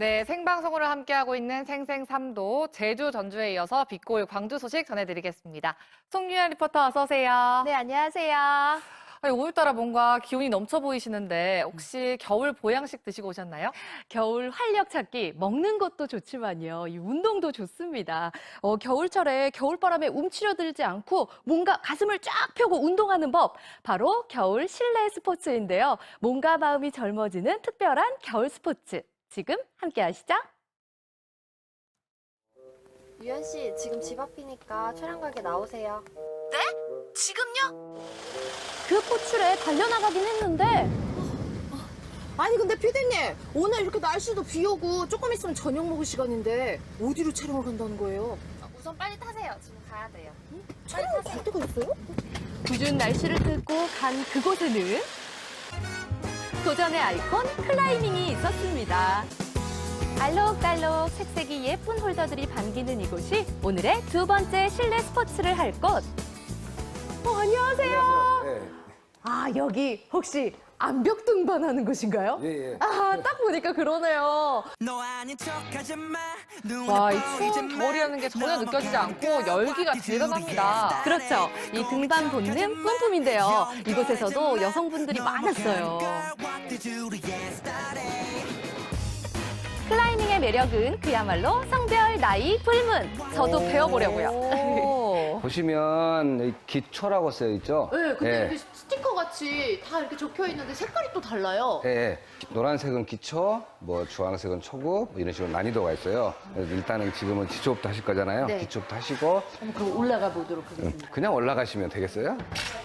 네, 생방송으로 함께하고 있는 생생삼도 제주 전주에 이어서 빛골 광주 소식 전해드리겠습니다. 송유연 리포터 어서 오세요. 네, 안녕하세요. 아니, 오늘따라 뭔가 기운이 넘쳐 보이시는데 혹시 겨울 보양식 드시고 오셨나요? 겨울 활력 찾기 먹는 것도 좋지만요. 이 운동도 좋습니다. 어, 겨울철에 겨울바람에 움츠려들지 않고 뭔가 가슴을 쫙 펴고 운동하는 법. 바로 겨울 실내 스포츠인데요. 몸과 마음이 젊어지는 특별한 겨울 스포츠. 지금 함께 하시죠. 유현 씨, 지금 집 앞이니까 촬영 가게 나오세요. 지금요? 그 포출에 달려나가긴 했는데 아니 근데 피디님 오늘 이렇게 날씨도 비 오고 조금 있으면 저녁 먹을 시간인데 어디로 촬영을 간다는 거예요? 우선 빨리 타세요. 지금 가야 돼요. 촬영 갈 데가 있어요? 궂은 날씨를 뚫고 간 그곳에는 도전의 아이콘 클라이밍이 있었습니다. 알록달록 색색이 예쁜 홀더들이 반기는 이곳이 오늘의 두 번째 실내 스포츠를 할 곳. 어, 안녕하세요. 예, 아, 여기 혹시 암벽 등반하는 곳인가요? 예, 예. 아, 딱 보니까 그러네요. 와, 이 추운 겨울이라는 게 전혀 느껴지지 않고 열기가 대단합니다. 그렇죠. 이 등반 본능 뿜뿜인데요. 이곳에서도 여성분들이 많았어요. 클라이밍의 매력은 그야말로 성별, 나이, 불문. 저도 배워보려고요. 오. 보시면 이 기초라고 쓰여 있죠? 네, 근데 예, 이렇게 스티커 같이 다 이렇게 적혀 있는데 색깔이 또 달라요. 예, 예. 노란색은 기초, 뭐 주황색은 초급 뭐 이런 식으로 난이도가 있어요. 그래서 일단은 지금은 기초부터 하실 거잖아요. 네. 기초부터 하시고 그럼 올라가 보도록 음, 하겠습니다. 그냥 올라가시면 되겠어요?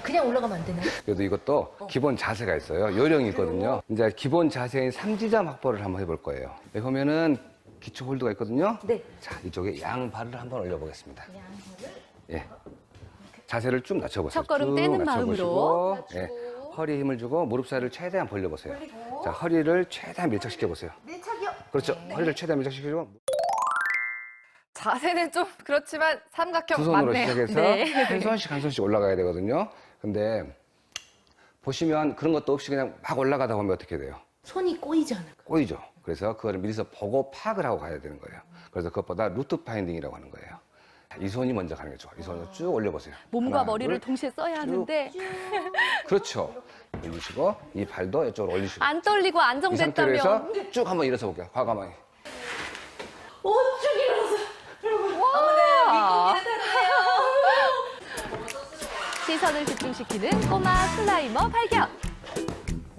그냥 올라가면 안 되나요? 그래도 이것도 기본 자세가 있어요. 요령이 있거든요. 이제 기본 자세인 삼지점 확보를 한번 해볼 거예요. 여기 보면은 기초 홀드가 있거든요. 네. 자, 이쪽에 양발을 한번 올려보겠습니다. 예. 자세를 쭉 낮춰보세요. 첫 걸음 쭉 떼는 낮춰보시고, 마음으로. 예. 허리에 힘을 주고 무릎 사이를 최대한 벌려보세요. 자, 허리를 최대한 밀착시켜보세요. 밀착이요? 그렇죠. 네. 허리를 최대한 밀착시키고 자세는 좀 그렇지만 삼각형 두 손으로 맞네요. 시작해서 네. 한 손씩 한 손씩 올라가야 되거든요. 근데 보시면 그런 것도 없이 그냥 막 올라가다 보면 어떻게 돼요? 손이 꼬이지 않을까? 꼬이죠. 그래서 그거를 미리서 보고 파악을 하고 가야 되는 거예요. 그래서 그것보다 루트 파인딩이라고 하는 거예요. 이 손이 먼저 가는 게 좋아. 이 손을 쭉 올려보세요. 몸과 하나, 머리를 둘. 동시에 써야 하는데 그렇죠. 올리시고 이 발도 이쪽으로 올리시고 안 떨리고 이 상태로 해서 안정됐다면 쭉 한번 일어서 볼게요. 과감하게. 시선을 집중시키는 꼬마 클라이머 발견.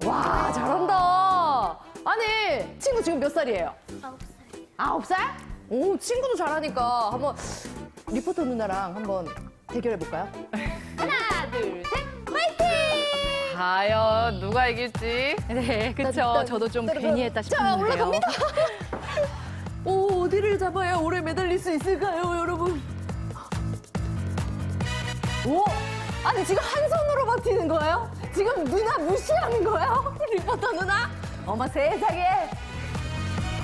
와 잘한다. 아니 친구 지금 몇 살이에요? 아홉 살. 아홉 살? 오 친구도 잘하니까 한번 리포터 누나랑 한번 대결해 볼까요? 하나 둘 셋. 과연 누가 이길지. 네, 그렇죠. 따뜻한, 저도 좀. 괜히 했다 자, 싶었는데요. 올라갑니다. 오, 어디를 잡아야 오래 매달릴 수 있을까요, 여러분? 오, 아니 지금 한 손으로 버티는 거예요? 지금 누나 무시하는 거예요? 리포터 누나? 어머 세상에.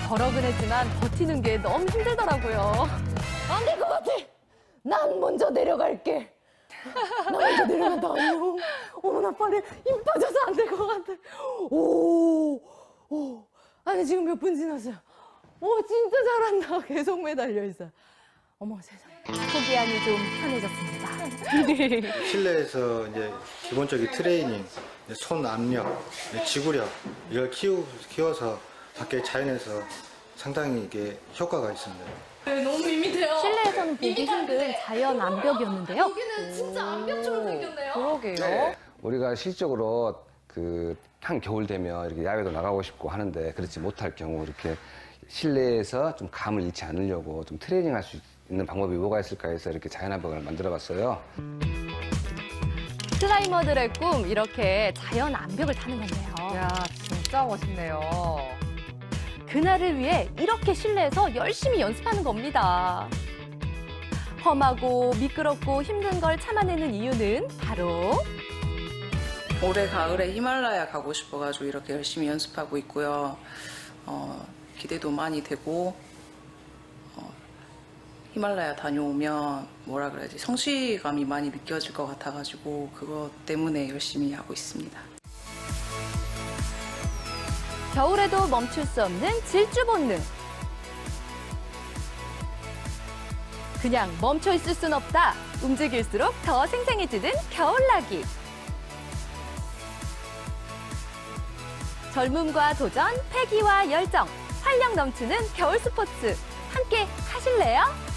버럭은 했지만 버티는 게 너무 힘들더라고요. 안 될 것 같아. 난 먼저 내려갈게. 나 먼저 내려간다. 아유, 어머나 빨리 힘 빠져서 안 될 것 같아. 오, 오. 아니 지금 몇 분 지났어요. 오, 진짜 잘한다. 계속 매달려 있어. 어머 세상에. 속이 안이 좀 편해졌습니다. 실내에서 이제 기본적인 트레이닝, 손 압력, 지구력 이걸 키우, 키워서 밖에 자연에서 상당히 이게 효과가 있습니다. 실내에서는 보기 힘든 자연 암벽이었는데요. 여기는 진짜 암벽처럼 생겼네요. 그러게요. 네. 우리가 실적으로 그 한 겨울 되면 이렇게 야외도 나가고 싶고 하는데 그렇지 못할 경우 이렇게 실내에서 좀 감을 잃지 않으려고 좀 트레이닝 할 수 있는 방법이 뭐가 있을까 해서 이렇게 자연 암벽을 만들어 봤어요. 클라이머들의 꿈 이렇게 자연 암벽을 타는 건데요. 야, 진짜 멋있네요. 그날을 위해 이렇게 실내에서 열심히 연습하는 겁니다. 험하고 미끄럽고 힘든 걸 참아내는 이유는 바로 올해 가을에 히말라야 가고 싶어가지고 이렇게 열심히 연습하고 있고요. 어, 기대도 많이 되고 어, 히말라야 다녀오면 뭐라 그래야지 성취감이 많이 느껴질 것 같아가지고 그것 때문에 열심히 하고 있습니다. 겨울에도 멈출 수 없는 질주 본능. 그냥 멈춰 있을 순 없다. 움직일수록 더 생생해지는 겨울나기. 젊음과 도전, 패기와 열정, 활력 넘치는 겨울 스포츠. 함께 하실래요?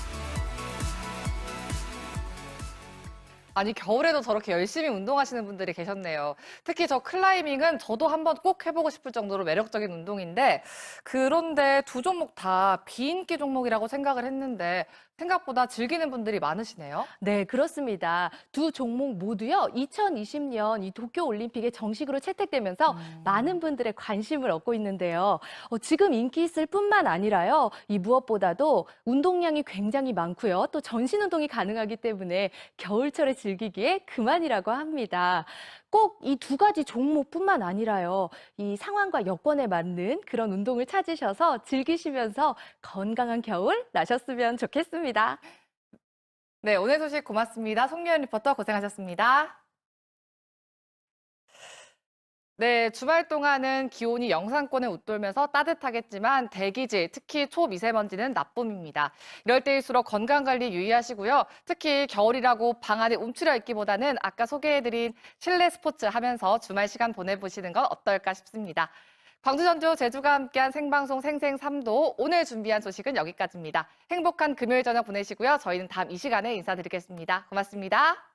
아니 겨울에도 저렇게 열심히 운동하시는 분들이 계셨네요. 특히 저 클라이밍은 저도 한번 꼭 해보고 싶을 정도로 매력적인 운동인데 그런데 두 종목 다 비인기 종목이라고 생각을 했는데 생각보다 즐기는 분들이 많으시네요. 네, 그렇습니다. 두 종목 모두요, 2020년 이 도쿄 올림픽에 정식으로 채택되면서 많은 분들의 관심을 얻고 있는데요. 어, 지금 인기 있을 뿐만 아니라요, 이 무엇보다도 운동량이 굉장히 많고요, 또 전신 운동이 가능하기 때문에 겨울철에 즐기기에 그만이라고 합니다. 꼭 이 두 가지 종목뿐만 아니라요, 이 상황과 여건에 맞는 그런 운동을 찾으셔서 즐기시면서 건강한 겨울 나셨으면 좋겠습니다. 네, 오늘 소식 고맙습니다. 송유연 리포터 고생하셨습니다. 네, 주말 동안은 기온이 영상권을 웃돌면서 따뜻하겠지만 대기질, 특히 초미세먼지는 나쁨입니다. 이럴 때일수록 건강관리 유의하시고요. 특히 겨울이라고 방 안에 움츠려 있기보다는 아까 소개해드린 실내 스포츠 하면서 주말 시간 보내보시는 건 어떨까 싶습니다. 광주, 전주, 제주가 함께한 생방송 생생 3도 오늘 준비한 소식은 여기까지입니다. 행복한 금요일 저녁 보내시고요. 저희는 다음 이 시간에 인사드리겠습니다. 고맙습니다.